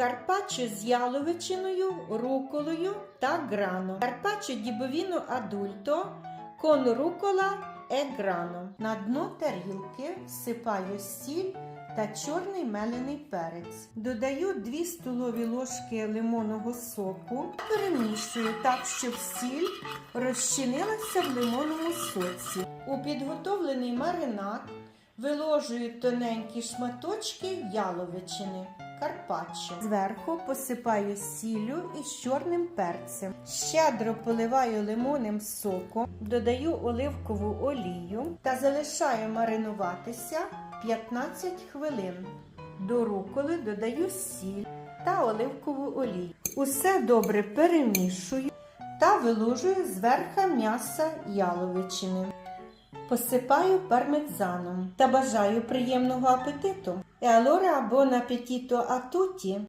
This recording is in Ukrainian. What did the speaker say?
карпаччо з яловичиною, руколою та грано. Карпаччо дібовіно адульто con рукола e грано. На дно тарілки всипаю сіль та чорний мелений перець. Додаю 2 столові ложки лимонного соку. Перемішую так, щоб сіль розчинилася в лимонному соці. У підготовлений маринад виложую тоненькі шматочки яловичини. Карпаччо. Зверху посипаю сіллю із чорним перцем. Щедро поливаю лимонним соком, додаю оливкову олію та залишаю маринуватися 15 хвилин. До руколи додаю сіль та оливкову олію. Усе добре перемішую та виложую зверха м'яса яловичини. Посипаю пармезаном та бажаю приємного апетиту. E або на a tutti!